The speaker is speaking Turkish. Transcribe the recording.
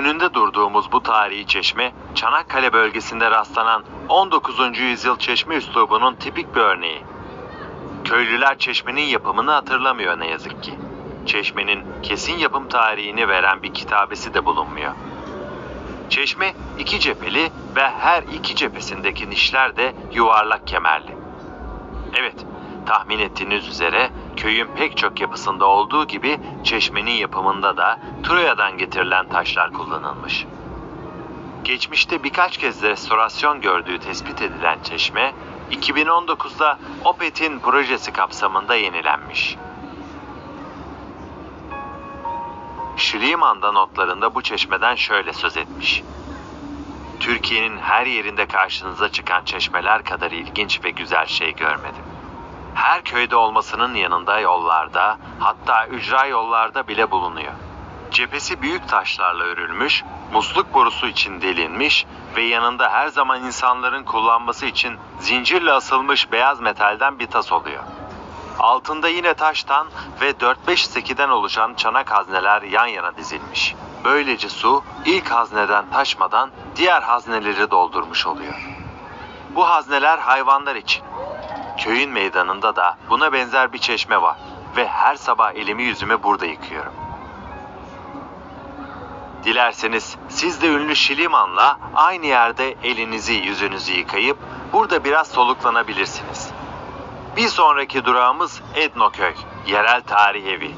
Önünde durduğumuz bu tarihi çeşme, Çanakkale bölgesinde rastlanan 19. yüzyıl çeşme üslubunun tipik bir örneği. Köylüler çeşmenin yapımını hatırlamıyor ne yazık ki. Çeşmenin kesin yapım tarihini veren bir kitabesi de bulunmuyor. Çeşme iki cepheli ve her iki cephesindeki nişler de yuvarlak kemerli. Evet, tahmin ettiğiniz üzere köyün pek çok yapısında olduğu gibi çeşmenin yapımında da Troya'dan getirilen taşlar kullanılmış. Geçmişte birkaç kez restorasyon gördüğü tespit edilen çeşme, 2019'da OPET'in projesi kapsamında yenilenmiş. Schliemann da notlarında bu çeşmeden şöyle söz etmiş. Türkiye'nin her yerinde karşınıza çıkan çeşmeler kadar ilginç ve güzel şey görmedim. Her köyde olmasının yanında yollarda, hatta ücra yollarda bile bulunuyor. Cephesi büyük taşlarla örülmüş, musluk borusu için delinmiş ve yanında her zaman insanların kullanması için zincirle asılmış beyaz metalden bir tas oluyor. Altında yine taştan ve 4-5 sekiden oluşan çanak hazneler yan yana dizilmiş. Böylece su ilk hazneden taşmadan diğer hazneleri doldurmuş oluyor. Bu hazneler hayvanlar için. Köyün meydanında da buna benzer bir çeşme var ve her sabah elimi yüzümü burada yıkıyorum. Dilerseniz siz de ünlü Şiliman'la aynı yerde elinizi yüzünüzü yıkayıp burada biraz soluklanabilirsiniz. Bir sonraki durağımız Etnoköy, yerel tarih evi.